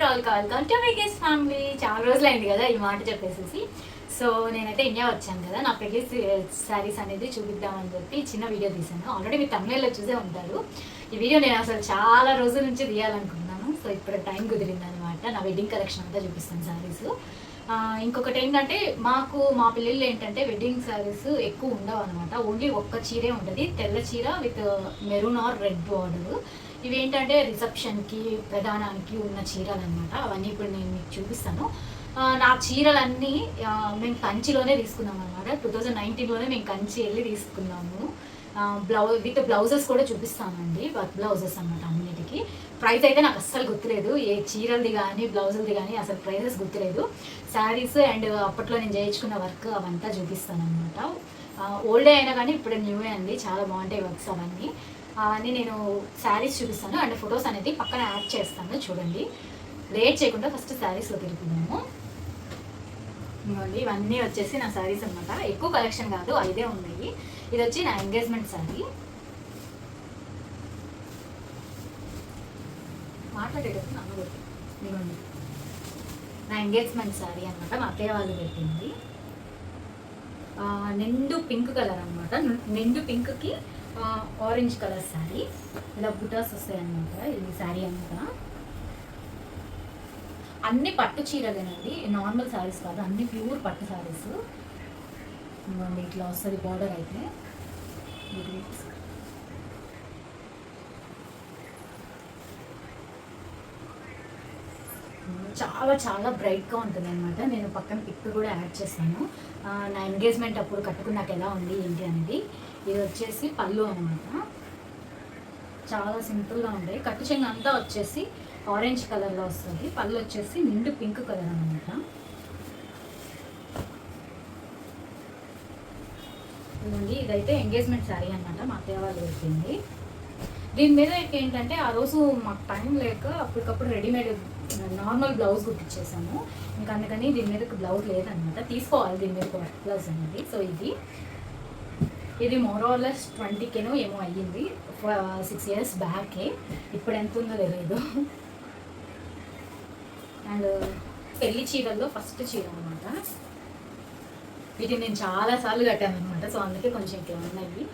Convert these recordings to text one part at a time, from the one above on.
ప్రాల్ call call to guess family చాలా రోజులైంది కదా ఈ మాట చెప్పేసేసి. సో నేనైతే ఇండియా వచ్చాను కదా. నా పెళ్ళి శారీస్ అనేది చూపిద్దామని చెప్పి చిన్న వీడియో తీసాను ఆల్రెడీ మీరు తమిళలో చూసే ఉంటారు. ఈ వీడియో నేను అసలు చాలా రోజుల నుంచి తీయాలనుకున్నాను సో ఇప్పుడు టైం కుదిరింది అనమాట నా వెడ్డింగ్ కలెక్షన్ అంతా చూపిస్తాను శారీస్ ఇంకొకటి ఏంటంటే మాకు మా పిల్లలు ఏంటంటే వెడ్డింగ్ శారీస్ ఎక్కువ ఉండవు అనమాట ఓన్లీ ఒక్క చీరే ఉంటుంది. తెల్ల చీర with maroon or red border ఇవి ఏంటంటే రిసెప్షన్కి ప్రధానానికి ఉన్న చీరలు అనమాట అవన్నీ ఇప్పుడు నేను మీకు చూపిస్తాను. నా చీరలన్నీ మేము కంచిలోనే తీసుకున్నాం అనమాట టూ థౌజండ్ నైన్టీన్లోనే మేము కంచి వెళ్ళి తీసుకున్నాము. బ్లౌజ్ విత్ బ్లౌజెస్ కూడా చూపిస్తానండి వర్క్ బ్లౌజెస్ అనమాట అన్నిటికీ. ప్రైస్ అయితే నాకు అస్సలు గుర్తులేదు. ఏ చీరలది కానీ బ్లౌజులది కానీ అసలు ప్రైజెస్ గుర్తులేదు. శారీస్ అండ్ అప్పట్లో నేను చేయించుకున్న వర్క్ అవంతా చూపిస్తాను అనమాట ఓల్డే అయినా కానీ ఇప్పుడు న్యూవే అండి. చాలా బాగుంటాయి వర్క్స్ అవన్నీ. అవన్నీ నేను శారీస్ చూపిస్తాను. అండ్ ఫొటోస్ అనేది పక్కన యాడ్ చేస్తాను. చూడండి. లేట్ చేయకుండా ఫస్ట్ శారీస్లో తిరుగుతున్నాము. ఇదిగోండి ఇవన్నీ వచ్చేసి నా శారీస్ అనమాట ఎక్కువ కలెక్షన్ కాదు ఐదే ఉన్నాయి. ఇది వచ్చి నా ఎంగేజ్మెంట్ శారీ మాట్లాడేటప్పుడు నమ్మకూడదు ఇదిగోండి నా ఎంగేజ్మెంట్ శారీ అనమాట మా అత్తయ్య వాళ్ళు పెట్టింది. నిండు పింక్ కలర్ అనమాట నిండు పింక్కి ఆరెంజ్ కలర్ శారీ ఇలా బుటాస్ వస్తాయి అనమాట ఇది శారీ అంతా. అన్ని పట్టు చీరలేనండి. నార్మల్ శారీస్ కాదు అన్ని ప్యూర్ పట్టు శారీస్ ఇట్లా వస్తుంది బార్డర్ అయితే. చాలా చాలా బ్రైట్గా ఉంటుంది అనమాట నేను పక్కన పిక్ కూడా యాడ్ చేశాను. నా ఎంగేజ్మెంట్ అప్పుడు కట్టుకున్నాక ఎలా ఉంది ఏంటి అనేది. ఇది వచ్చేసి పళ్ళు అనమాట చాలా సింపుల్గా ఉంటాయి. కట్టు చెంగు అంతా వచ్చేసి ఆరెంజ్ కలర్లో వస్తుంది. పళ్ళు వచ్చేసి నిండు పింక్ కలర్ అనమాట ఇదిగోండి ఇదైతే ఎంగేజ్మెంట్ శారీ అనమాట మా అత్తయ్య వాళ్ళు పెట్టింది. దీని మీద ఏంటంటే ఆ రోజు మాకు టైం లేక అప్పటికప్పుడు రెడీమేడ్ నార్మల్ బ్లౌజ్ కుట్టించేసాము ఇంకా అందుకని దీని మీద బ్లౌజ్ లేదనమాట. తీసుకోవాలి దీని మీద వర్క్ బ్లౌజ్ అనేది. సో ఇది. ఇది మోరాలెస్ ట్వంటీకేనో ఏమో అయ్యింది. సిక్స్ ఇయర్స్ బ్యాకే ఇప్పుడు ఎంత ఉందో తెలియదు అండ్ uh, పెళ్ళి చీరల్లో ఫస్ట్ చీర అనమాట. వీటిని నేను చాలా సార్లు కట్టాను అనమాట. సో అందుకే కొంచెం ఇట్లా ఉన్నాయి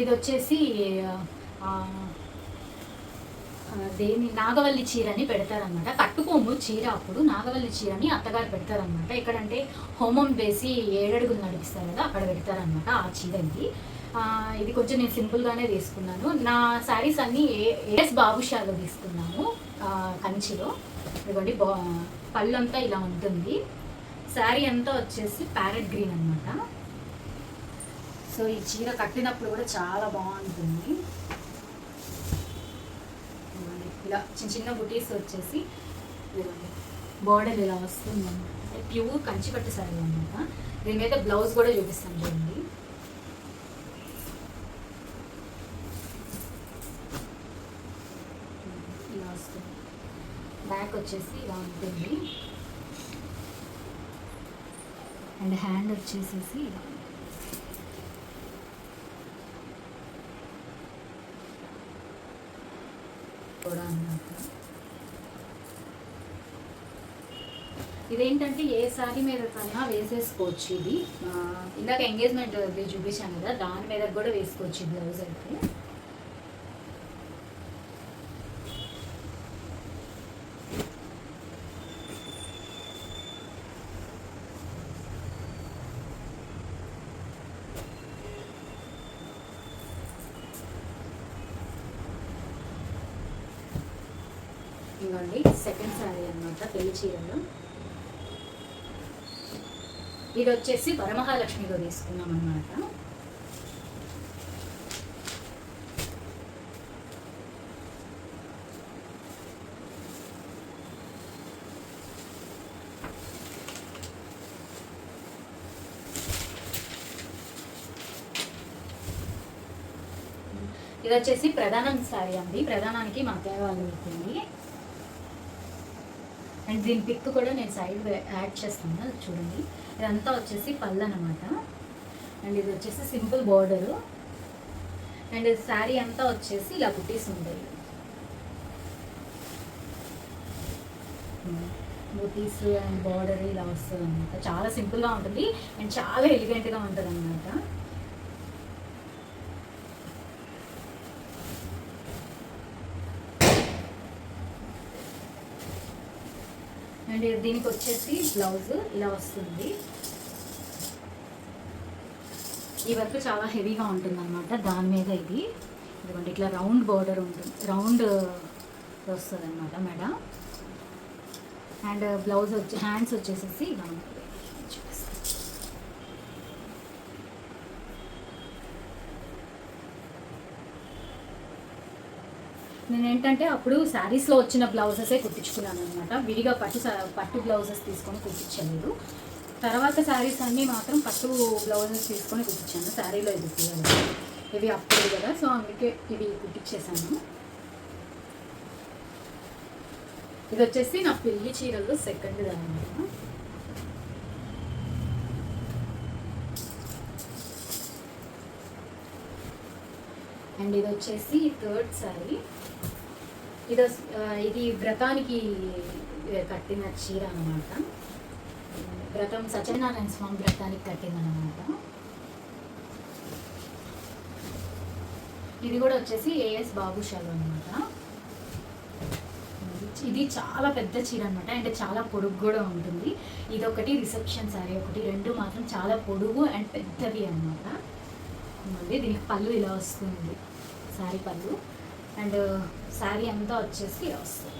ఇది వచ్చేసి uh, దేని నాగవల్లి చీరని పెడతారనమాట కట్టుకోము చీర అప్పుడు. నాగవల్లి చీరని అత్తగారు పెడతారనమాట ఎక్కడంటే హోమం వేసి ఏడడుగులు నడిపిస్తారు కదా అక్కడ పెడతారనమాట ఆ చీర ఇది. ఇది కొంచెం నేను సింపుల్గానే తీసుకున్నాను. నా శారీస్ అన్నీ ఏ- ఏఎస్ బాబుషాలో తీసుకున్నాను కంచిలో. ఇదిగోండి బా పళ్ళంతా ఇలా ఉంటుంది. శారీ అంతా వచ్చేసి ప్యారెట్ గ్రీన్ అనమాట సో ఈ చీర కట్టినప్పుడు కూడా చాలా బాగుంటుంది. ఇలా చిన్న చిన్న బుటీస్ వచ్చేసి బార్డర్ ఇలా వస్తుంది అనమాట ప్యూర్ కంచి పట్టు శారీ అనమాట దీని మీద బ్లౌజ్ కూడా చూపిస్తాను చూడండి. ఇలా వస్తుంది. బ్యాక్ వచ్చేసి ఇలా ఉంటుంది. అండ్ హ్యాండ్ వచ్చేసేసి ఇలా. కూడా అన్నమాట. ఇదేంటంటే ఏ శారీ మీద కన్నా వేసేసుకోవచ్చు ఇది. ఇందాక ఎంగేజ్మెంట్ చూపించాను కదా దాని మీద కూడా వేసుకోవచ్చు బ్లౌజ్ అయితే. ఇవ్వండి. సెకండ్ శారీ అన్నమాట పెళ్ళి చీరలో. ఇది వచ్చేసి వరమహాలక్ష్మిలో తీసుకున్నాం అన్నమాట ఇది వచ్చేసి ప్రధానం సారీ అండి. ప్రధానానికి మా అత్తయ్య వాళ్ళు వెళ్తుంది అండ్ దీని పిక్ కూడా నేను సైడ్ యాడ్ చేస్తాను అది చూడండి. ఇదంతా వచ్చేసి పళ్ళు అనమాట అండ్ ఇది వచ్చేసి సింపుల్ బార్డరు అండ్ శారీ అంతా వచ్చేసి ఇలా బుట్టీస్ ఉంటాయి. బుటీస్ అండ్ బార్డర్ ఇలా వస్తుంది అనమాట చాలా సింపుల్గా ఉంటుంది. అండ్ చాలా ఎలిగెంట్గా ఉంటుంది అనమాట అండ్ దీనికి వచ్చేసి బ్లౌజ్ ఇలా వస్తుంది. ఈ వర్క్ చాలా హెవీగా ఉంటుంది అనమాట దాని మీద ఇది. ఇదిగోండి ఇట్లా రౌండ్ బార్డర్ ఉంటుంది. రౌండ్ వస్తుంది అనమాట మేడం. అండ్ బ్లౌజ్ వచ్చి హ్యాండ్స్ వచ్చేసేసి ఇలా ఉంటుంది చూపిస్తాను. నేను ఏంటంటే అప్పుడు శారీస్లో వచ్చిన బ్లౌజెసే కుట్టించుకున్నాను అనమాట విడిగా పట్టు సా- పట్టు బ్లౌజెస్ తీసుకొని కుట్టించలేదు. తర్వాత శారీస్ అన్నీ మాత్రం పట్టు బ్లౌజెస్ తీసుకొని కుట్టించాను. శారీలో ఇది ఇవి అప్పుడు కదా సో అందుకే ఇవి కుట్టించేసాను ఇది వచ్చేసి నా పెళ్ళి చీరల్లో సెకండ్ అనమాట అండ్ ఇది వచ్చేసి థర్డ్ సారీ. ఇది ఇది వ్రతానికి కట్టిన చీర అనమాట వ్రతం సత్యనారాయణ స్వామి వ్రతానికి కట్టిందనమాట ఇది కూడా వచ్చేసి ఏఎస్ బాబు షాలు అనమాట ఇది చాలా పెద్ద చీర అనమాట అండ్ చాలా పొడుగు కూడా ఉంటుంది. ఇది ఒకటి రిసెప్షన్ సారీ ఒకటి రెండు మాత్రం చాలా పొడుగు అండ్ పెద్దవి అనమాట మళ్ళీ దీనికి పళ్ళు ఇలా వస్తుంది. శారీ పళ్ళు. అండ్ శారీ అంతా వచ్చేసి ఇలా వస్తుంది.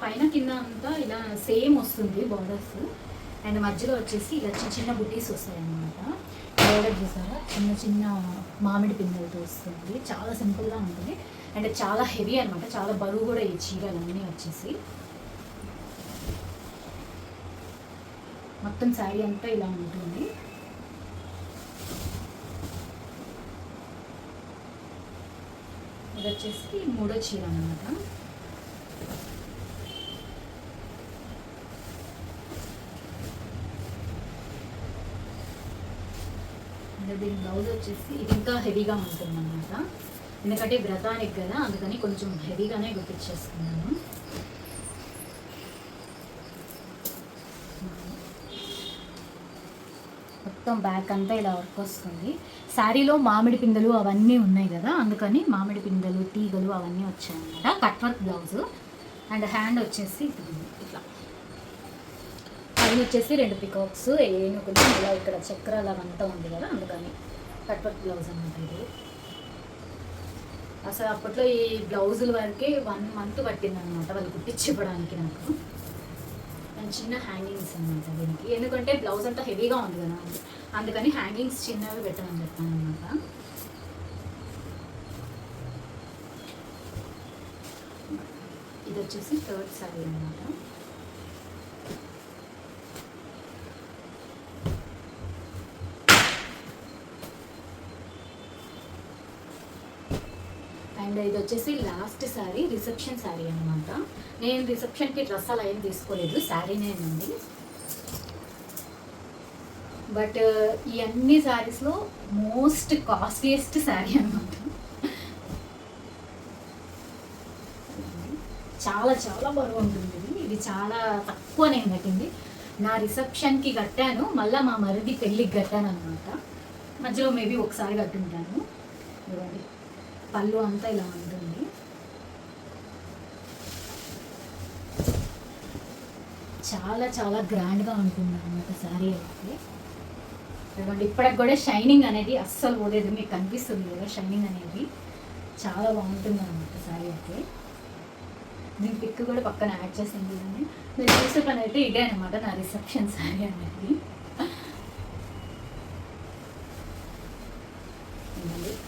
పైన కింద అంతా ఇలా సేమ్ వస్తుంది బార్డర్స్ అండ్ మధ్యలో వచ్చేసి ఇలా చిన్న చిన్న బుటీస్ వస్తాయి అన్నమాట బార్డర్ చూసారా? చిన్న చిన్న మామిడి పిందెలతో వస్తుంది. చాలా సింపుల్గా ఉంటుంది. అండ్ చాలా హెవీ అనమాట చాలా బరువు కూడా ఈ చీరలన్నీ వచ్చేసి. మొత్తం శారీ అంతా ఇలా ఉంటుంది. ఇది వచ్చేసి మూడో చీర అనమాట అంటే దీని బ్లౌజ్ వచ్చేసి ఇది ఇంకా హెవీగా ఉంటుంది అనమాట ఎందుకంటే వ్రతానికి కదా అందుకని కొంచెం హెవీగానే గుర్తించేసుకున్నాను మొత్తం బ్యాక్ అంతా ఇలా వర్క్ వస్తుంది. శారీలో మామిడి పిందెలు అవన్నీ ఉన్నాయి కదా అందుకని మామిడి పిందెలు తీగలు అవన్నీ వచ్చాయన్నమాట. Cut work blouse and hand వచ్చేసి ఇట్లా. పైన వచ్చేసి రెండు పికాక్స్ ఏనుగులు ఇలా ఇక్కడ చక్రాలు అవంతా ఉంది కదా అందుకని కట్ వర్క్ బ్లౌజ్ అనమాట ఇది. అసలు అప్పట్లో ఈ బ్లౌజుల వరకే వన్ మంత్ పట్టింది అనమాట వాళ్ళు కుట్టించివ్వడానికి నాకు. చిన్న హ్యాంగింగ్స్ అనమాట దీనికి. ఎందుకంటే బ్లౌజ్ అంతా హెవీగా ఉంది కదా. అందుకని హ్యాంగింగ్స్ చిన్నవి పెట్టమని చెప్పాను అనమాట ఇది వచ్చేసి థర్డ్ సారీ అనమాట అండ్ ఇది వచ్చేసి లాస్ట్ శారీ రిసెప్షన్ శారీ అనమాట నేను రిసెప్షన్కి డ్రెస్ అలా ఏం తీసుకోలేదు శారీనేనండి బట్ ఈ అన్ని శారీస్లో మోస్ట్ కాస్ట్లీయెస్ట్ శారీ అనమాట చాలా చాలా బరువు ఉంటుంది ఇది చాలా తక్కువ నేను కట్టింది నా రిసెప్షన్కి కట్టాను మళ్ళీ మా మరిది పెళ్ళికి కట్టాను అనమాట మధ్యలో మేబీ ఒకసారి కట్టుంటాను. ఇవ్వండి పళ్ళు అంతా ఇలా ఉంటుంది. చాలా చాలా గ్రాండ్గా ఉంటుంది అనమాట శారీ అయితే. ఇదిగోండి ఇప్పటికి కూడా షైనింగ్ అనేది అస్సలు పోలేదు మీకు కనిపిస్తుంది కదా షైనింగ్ అనేది. చాలా బాగుంటుంది అనమాట శారీ అయితే. దీని పిక్ కూడా పక్కన యాడ్ చేసింది కానీ మీరు చూసే పని అయితే ఇదే అనమాట నా రిసెప్షన్ శారీ అనేది.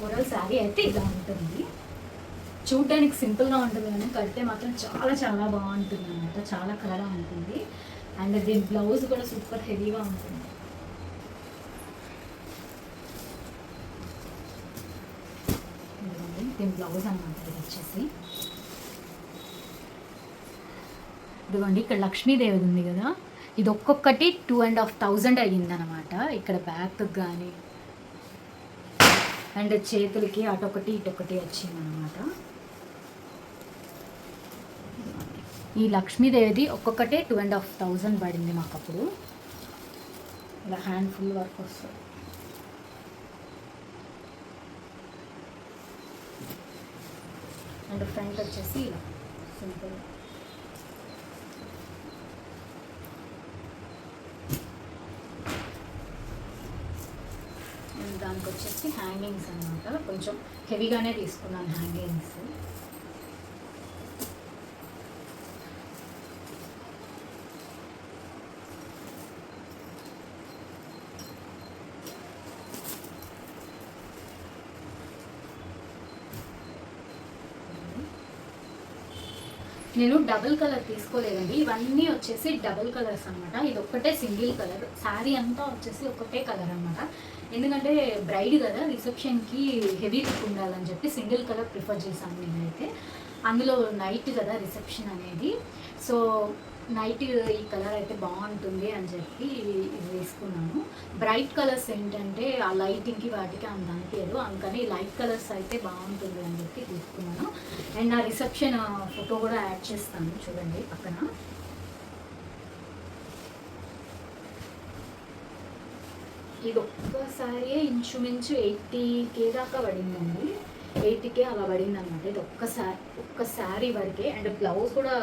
ఓవరాల్ శారీ అయితే ఇలా ఉంటుంది. చూడటానికి సింపుల్గా ఉంటుంది కానీ కడితే మాత్రం చాలా చాలా బాగుంటుంది అనమాట చాలా కలగా ఉంటుంది. అండ్ దీని బ్లౌజ్ కూడా సూపర్ హెవీగా ఉంటుంది. దీని బ్లౌజ్ అనమాట ఇది వచ్చేసి. ఇదిగోండి ఇక్కడ లక్ష్మీదేవి ఉంది కదా. ఇది ఒక్కొక్కటి టూ అండ్ హాఫ్ థౌజండ్ అయ్యిందనమాట ఇక్కడ బ్యాక్ కానీ అండ్ చేతులకి అటొకటి ఇటొకటి వచ్చిందనమాట. ఈ లక్ష్మీదేవిది ఒక్కొక్కటే టూ అండ్ హాఫ్ థౌజండ్ పడింది మాకు అప్పుడు ఇలా హ్యాండ్ ఫుల్ వర్క్ వస్తుంది. అండ్ ఫ్రంట్ వచ్చేసి ఇలా. సింపుల్ అండ్ దానికి వచ్చేసి హ్యాంగింగ్స్ అన్నమాట. కొంచెం హెవీగానే తీసుకున్నాను హ్యాంగింగ్స్ నేను డబుల్ కలర్ తీసుకోలేదండి. ఇవన్నీ వచ్చేసి డబుల్ కలర్స్ అన్నమాట. ఇది ఒక్కటే సింగిల్ కలర్. శారీ అంతా వచ్చేసి ఒకటే కలర్ అనమాట ఎందుకంటే బ్రైడ్ కదా రిసెప్షన్కి హెవీ లుక్ ఉండాలని చెప్పి సింగిల్ కలర్ ప్రిఫర్ చేశాను నేనైతే. అందులో నైట్ కదా రిసెప్షన్ అనేది. సో నైట్ ఈ కలర్ అయితే బాగుంటుంది అని చెప్పి ఇది బ్రైట్ కలర్స్ ఏంటంటే ఆ లైటింగ్కి వాటికి అంత అనిపించదు. అందుకని లైట్ కలర్స్ అయితే బాగుంటుంది అని చెప్పి తీసుకున్నాను. అండ్ నా రిసెప్షన్ ఫోటో కూడా యాడ్ చేస్తాను. చూడండి పక్కన. ఇది ఒక్కసారి ఇంచుమించు ఎయిటీ కే దాకా పడిందండి. ఎయిట్కే అలా పడింది అనమాట ఇది ఒక్కసారి ఒక్క శారీ వరకే అండ్ బ్లౌజ్ కూడా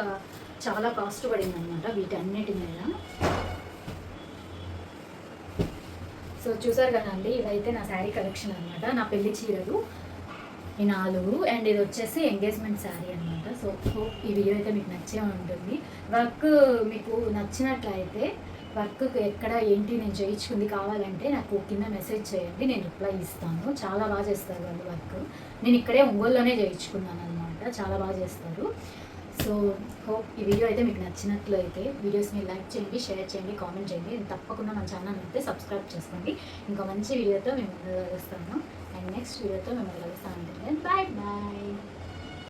చాలా కాస్ట్ పడింది అనమాట వీటన్నిటి మీద. సో చూసారు కదండి ఇదైతే నా శారీ కలెక్షన్ అనమాట నా పెళ్ళి చీరలు ఈ నాలుగు అండ్ ఇది వచ్చేసి ఎంగేజ్మెంట్ శారీ అనమాట సో ఈ వీడియో అయితే మీకు నచ్చే ఉంటుంది. వర్క్ మీకు నచ్చినట్లయితే వర్క్ ఎక్కడ ఏంటి నేను చేయించుకుంది కావాలంటే నాకు కింద మెసేజ్ చేయండి నేను రిప్లై ఇస్తాను. చాలా బాగా చేస్తారు వాళ్ళు వర్క్ నేను ఇక్కడే ఒంగోలులోనే చేయించుకున్నాను అనమాట చాలా బాగా చేస్తారు. సో హోప్ ఈ వీడియో అయితే మీకు నచ్చినట్లయితే వీడియోస్ని లైక్ చేయండి షేర్ చేయండి కామెంట్ చేయండి. తప్పకుండా మన ఛానల్ అయితే సబ్స్క్రైబ్ చేసుకోండి. ఇంకా మంచి వీడియోతో మేము ముందు కలుస్తాను అండ్ నెక్స్ట్ వీడియోతో మేము కలుస్తాను బాయ్ బాయ్.